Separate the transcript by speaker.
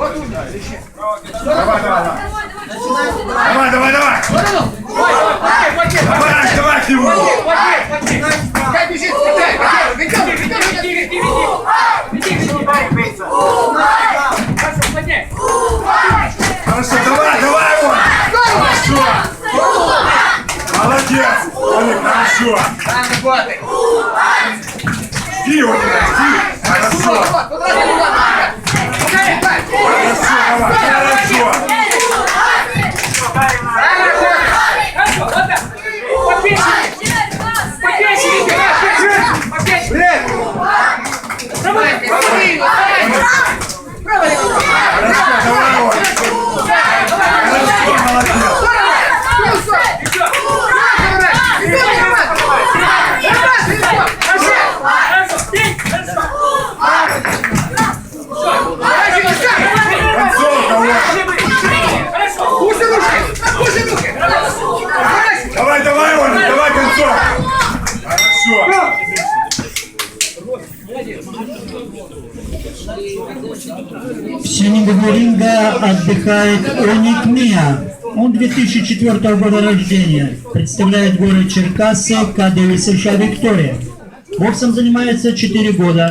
Speaker 1: Давай, давай, давай. Давай, давай, давай. Давай, к нему. Хорошо, давай, давай его. Хорошо. Молодец. Олег, хорошо. Жди его, жди. Хорошо, Ah!
Speaker 2: В синего ринга отдыхает Оник Мия. Он 2004 года рождения. Представляет город Черкассы, КД Виктория. Боксом занимается 4 года.